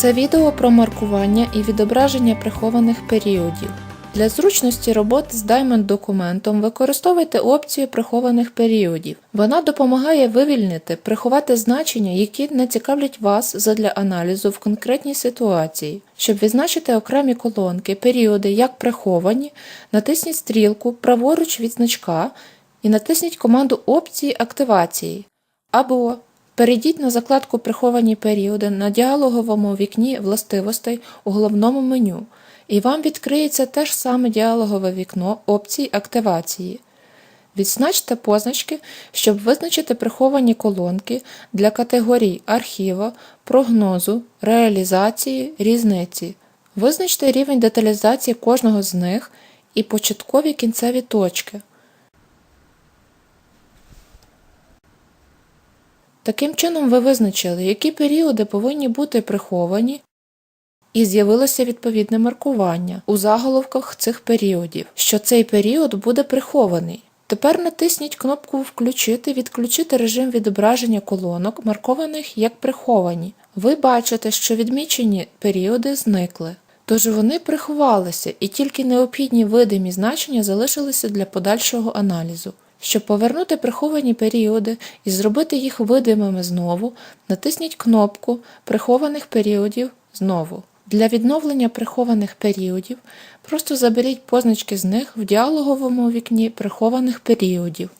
Це відео про маркування і відображення прихованих періодів. Для зручності роботи з Diamond документом використовуйте опцію прихованих періодів. Вона допомагає вивільнити, приховати значення, які не цікавлять вас задля аналізу в конкретній ситуації. Щоб відзначити окремі колонки, періоди як приховані, натисніть стрілку праворуч від значка і натисніть команду опції активації. Або перейдіть на закладку Приховані періоди на діалоговому вікні властивостей у головному меню, і вам відкриється те ж саме діалогове вікно опцій активації. Відзначте позначки, щоб визначити приховані колонки для категорій архіва, прогнозу, реалізації, різниці. Визначте рівень деталізації кожного з них і початкові кінцеві точки. Таким чином ви визначили, які періоди повинні бути приховані, і з'явилося відповідне маркування у заголовках цих періодів, що цей період буде прихований. Тепер натисніть кнопку Включити відключити режим відображення колонок, маркованих як приховані. Ви бачите, що відмічені періоди зникли. Тож вони приховалися, і тільки необхідні видимі значення залишилися для подальшого аналізу. Щоб повернути приховані періоди і зробити їх видимими знову, натисніть кнопку Прихованих періодів знову. Для відновлення прихованих періодів просто заберіть позначки з них в діалоговому вікні прихованих періодів.